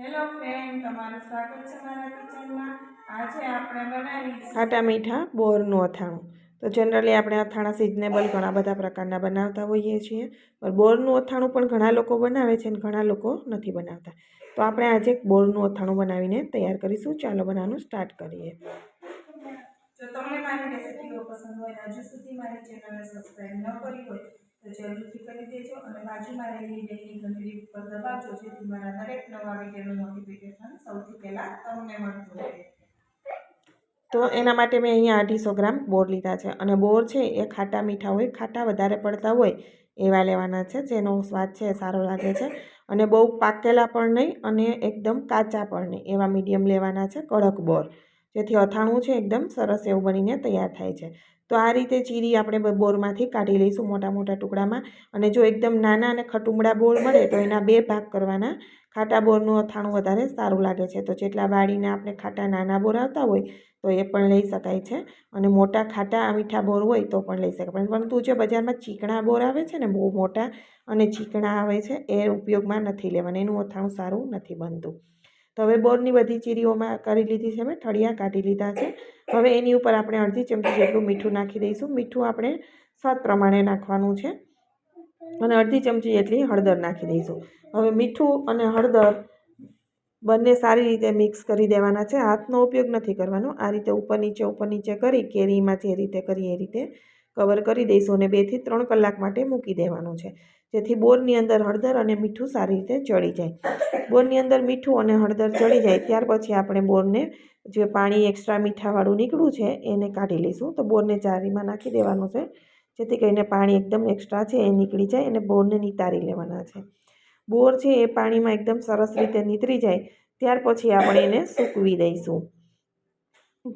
Hello friend તમારું સ્વાગત છે મારા કિચનમાં. આજે આપણે બનાવીશું ખાટા મીઠા બોરનું અથાણું. તો જનરલી આપણે અથાણા સિઝનેબલ ઘણા બધા પ્રકારના બનાવતા હોઈએ છીએ. પણ બોરનું અથાણું પણ ઘણા લોકો બનાવે છે અને ઘણા લોકો નથી બનાવતા. તો આપણે આજે બોરનું અથાણું બનાવીને તૈયાર કરીશું. ચાલો બનાવવાનું સ્ટાર્ટ કરીએ. જો તમને મારી રેસિપીઓ પસંદ હોય હજુ સુધી મારી ચેનલને સબસ્ક્રાઈબ ન કરી હોય તો જરૂરથી કરી દેજો અને બાજુમાં રહેલી બેલની ઘંટડી ઉપર દબાવજો, જેથી મારા દરેક નવા વિડીયોનું નોટિફિકેશન સૌથી પહેલાં તમને મળતું રહે. તો એના માટે મેં અહીંયા અઢીસો ગ્રામ બોર લીધા છે અને બોર છે એ ખાટા મીઠા હોય, ખાટા વધારે પડતા હોય એવા લેવાના છે, જેનો સ્વાદ છે સારો લાગે છે. અને બહુ પાકેલા પણ નહીં અને એકદમ કાચા પણ નહીં, એવા મીડિયમ લેવાના છે કડક બોર. જેથી અથાણું છે એકદમ સરસ એવું બનીને તૈયાર થાય છે. તો આ રીતે ચીરી આપણે બોરમાંથી કાઢી લઈશું મોટા મોટા ટુકડામાં અને જો એકદમ નાના અને ખટુમડા બોર મળે તો એના બે ભાગ કરવાના. ખાટા બોરનું અથાણું વધારે સારું લાગે છે. તો જેટલા વાળીને આપણે ખાટા નાના બોર આવતા હોય તો એ પણ લઈ શકાય છે અને મોટા ખાટા મીઠા બોર હોય તો પણ લઈ શકાય. પરંતુ જે બજારમાં ચીકણા બોર આવે છે ને બહુ મોટા અને ચીકણા આવે છે એ ઉપયોગમાં નથી લેવાના. એનું અથાણું સારું નથી બનતું. તો હવે બોરની બધી ચીરીઓમાં કરી લીધી છે મેં, ઠળિયા કાઢી લીધા છે. હવે એની ઉપર આપણે અડધી ચમચી જેટલું મીઠું નાખી દઈશું. મીઠું આપણે સ્વાદ પ્રમાણે નાખવાનું છે. અને અડધી ચમચી જેટલી હળદર નાખી દઈશું. હવે મીઠું અને હળદર બંને સારી રીતે મિક્સ કરી દેવાના છે. હાથનો ઉપયોગ નથી કરવાનો. આ રીતે ઉપર નીચે ઉપર નીચે કરી કેરીમાં જે રીતે કરીએ એ રીતે કવર કરી દઈશું અને બેથી ત્રણ કલાક માટે મૂકી દેવાનું છે. જેથી બોરની અંદર હળદર અને મીઠું સારી રીતે ચડી જાય. બોરની અંદર મીઠું અને હળદર ચડી જાય, ત્યાર પછી આપણે બોરને જે પાણી એક્સ્ટ્રા મીઠાવાળું નીકળ્યું છે, એને કાઢી લઈશું. તો બોરને જારીમાં નાખી દેવાનું છે, જેથી કરીને પાણી એકદમ એક્સ્ટ્રા છે, એ નીકળી જાય અને બોરને નિતારી લેવાના છે. બોર છે, એ પાણીમાં એકદમ સરસ રીતે નીતરી જાય, ત્યાર પછી આપણે એને સૂકવી દઈશું.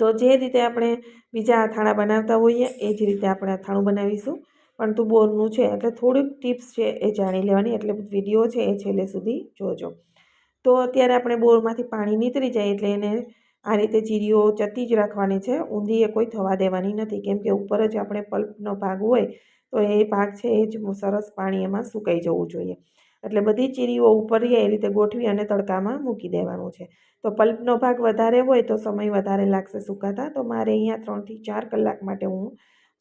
તો જે રીતે આપણે બીજા અથાણા બનાવતા હોઈએ, એ જ રીતે આપણે અથાણું બનાવીશું. પરંતુ બોરનું છે, એટલે થોડીક ટિપ્સ છે એ જાણી લેવાની, એટલે વીડિયો છે એ છેલ્લે સુધી જોજો. તો અત્યારે આપણે બોરમાંથી પાણી નીતરી જાય એટલે એને આ રીતે ચીરીઓ ચતી જ રાખવાની છે ઊંધી એ કોઈ થવા દેવાની નથી. કેમ કે ઉપર જ આપણે પલ્પનો ભાગ હોય, તો એ ભાગ છે એ જ સરસ પાણી એમાં સુકાઈ જવું જોઈએ. એટલે બધી ચીરીઓ ઉપર રહે એ રીતે ગોઠવી અને તડકામાં મૂકી દેવાનું છે. તો પલ્પનો ભાગ વધારે હોય તો સમય વધારે લાગશે સુકાતા. તો મારે અહીંયા ત્રણથી ચાર કલાક માટે હું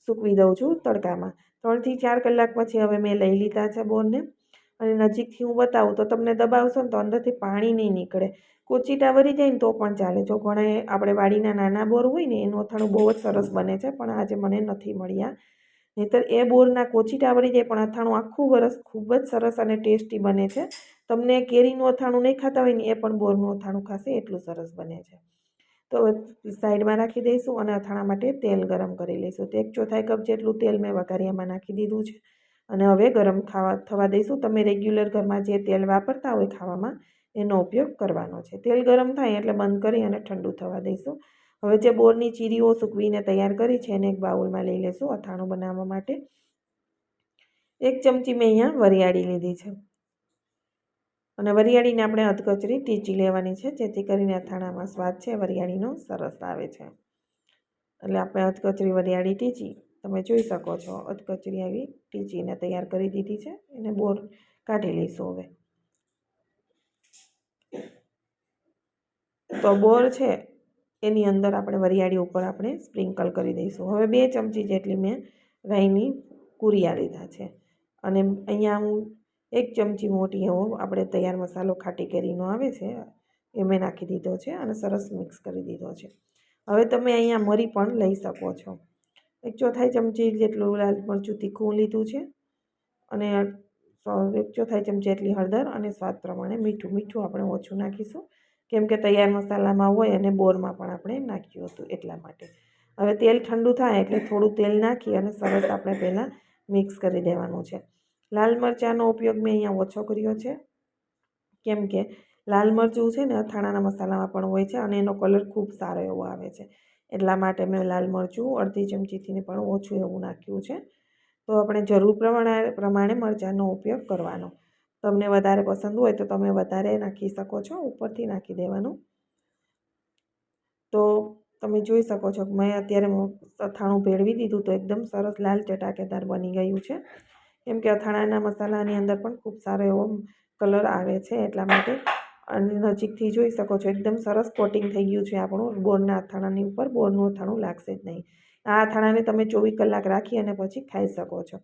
સૂકવી દઉં છું તડકામાં. ત્રણથી ચાર કલાક પછી હવે મેં લઈ લીધા છે બોરને. અને નજીકથી હું બતાવું તો તમને દબાવશો ને તો અંદરથી પાણી નહીં નીકળે. કોચીટા વરી જાય ને તો પણ ચાલે. જો ઘણા આપણે વાડીના નાના બોર હોય ને એનું અથાણું બહુ જ સરસ બને છે, પણ આજે મને નથી મળ્યા નહીંતર એ બોરના કોચીટા વળી જાય પણ અથાણું આખું વરસ ખૂબ જ સરસ અને ટેસ્ટી બને છે. તમને કેરીનું અથાણું નહીં ખાતા હોય ને એ પણ બોરનું અથાણું ખાશે, એટલું સરસ બને છે. તો સાઈડમાં રાખી દઈશું અને અથાણા માટે તેલ ગરમ કરી લઈશું. તો એક ચોથાઈ કપ જેટલું તેલ મેં વઘારિયામાં નાખી દીધું છે. અને હવે ગરમ ખાવા, થવા દઈશું. તમે રેગ્યુલર ઘરમાં જે તેલ વાપરતા હોય ખાવામાં, એનો ઉપયોગ કરવાનો છે. તેલ ગરમ થાય એટલે બંધ કરી અને ઠંડુ થવા દઈશું. હવે જે બોરની ચીરીઓ સૂકવીને તૈયાર કરી છે, એને એક બાઉલમાં લઈ લઈશું અથાણું બનાવવા માટે. એક ચમચી મેં અહીંયા વરિયાળી લીધી છે. અને વરિયાળીને આપણે અધકચરી ટીચી લેવાની છે, જેથી કરીને અથાણામાં સ્વાદ છે, વરિયાળીનો સરસ આવે છે. એટલે આપણે અધકચરી વરિયાળી ટીચી, તમે જોઈ શકો છો અધકચરી આવી ટીચીને તૈયાર કરી દીધી છે, એને બોર કાઢી લઈશું હવે. તો બોર છે, એની અંદર આપણે વરિયાળી ઉપર આપણે સ્પ્રિંકલ કરી દઈશું. હવે બે ચમચી જેટલી મેં રાઈની કુરિયા લીધા છે. અને અહીંયા હું એક ચમચી મોટી એવો આપણે તૈયાર મસાલો ખાટી કેરીનો આવે છે, એ મેં નાખી દીધો છે અને સરસ મિક્સ કરી દીધો છે. હવે તમે અહીંયા મરી પણ લઈ શકો છો. એક ચોથાઈ ચમચી જેટલું લાલ મરચું તીખું લીધું છે અને એક ચોથાઈ ચમચી એટલી હળદર અને સ્વાદ પ્રમાણે મીઠું મીઠું આપણે ઓછું નાખીશું. કેમ કે તૈયાર મસાલામાં હોય અને બોરમાં પણ આપણે નાખ્યું હતું એટલા માટે. હવે તેલ ઠંડુ થાય એટલે થોડું તેલ નાખી અને સરસ આપણે પહેલાં મિક્સ કરી દેવાનું છે. લાલ મરચાંનો ઉપયોગ મેં અહીંયા ઓછો કર્યો છે. કેમ કે લાલ મરચું છે ને, અથાણાના મસાલામાં પણ હોય છે અને એનો કલર ખૂબ સારો એવો આવે છે. એટલા માટે મેં લાલ મરચું અડધી ચમચીથી પણ ઓછું એવું નાખ્યું છે. તો આપણે જરૂર પ્રમાણે પ્રમાણે મરચાંનો ઉપયોગ કરવાનો. તમને વધારે પસંદ હોય તો તમે વધારે નાખી શકો છો, ઉપરથી નાખી દેવાનું. તો તમે જોઈ શકો છો મેં અત્યારે અથાણું ભેળવી દીધું તો એકદમ સરસ લાલ ચટાકેદાર બની ગયું છે. કેમ કે અથાણાના મસાલાની અંદર પણ ખૂબ સારો એવો કલર આવે છે એટલા માટે. અને નજીકથી જોઈ શકો છો, એકદમ સરસ કોટિંગ થઈ ગયું છે આપણું બોરના અથાણાની ઉપર. બોરનું અથાણું લાગશે જ નહીં. આ અથાણાને તમે ચોવીસ કલાક રાખી અને પછી ખાઈ શકો છો.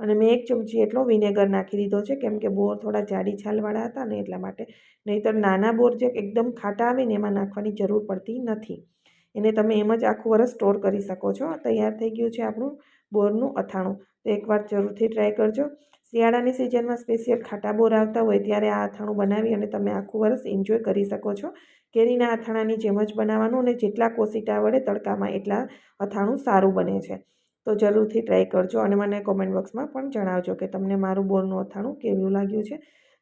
અને મેં એક ચમચી એટલો વિનેગર નાખી દીધો છે, કેમ કે બોર થોડા જાડી છાલવાળા હતા ને એટલા માટે. નહીંતર નાના બોર જે એકદમ ખાટા આવે ને એમાં નાખવાની જરૂર પડતી નથી. એને તમે એમ જ આખું વરસ સ્ટોર કરી શકો છો. તૈયાર થઈ ગયું છે આપણું બોરનું અથાણું. તો એકવાર જરૂરથી ટ્રાય કરજો. શિયાળાની સિઝનમાં સ્પેશિયલ ખાટા બોર આવતા હોય ત્યારે આ અથાણું બનાવી અને તમે આખું વર્ષ એન્જોય કરી શકો છો. કેરીના અથાણાની જેમ જ બનાવવાનું અને જેટલા કોસીટા વડે તડકામાં એટલા અથાણું સારું બને છે. તો જરૂરથી ટ્રાય કરજો અને મને કોમેન્ટ બોક્સમાં પણ જણાવજો કે તમને મારું બોરનું અથાણું કેવું લાગ્યું છે.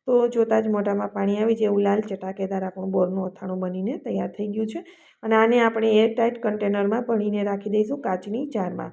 તો જોતાં જ મોઢામાં પાણી આવી જેવું લાલ ચટાકેદાર આપણું બોરનું અથાણું બનીને તૈયાર થઈ ગયું છે. અને આને આપણે એરટાઇટ કન્ટેનરમાં ભરીને રાખી દઈશું કાચની જારમાં.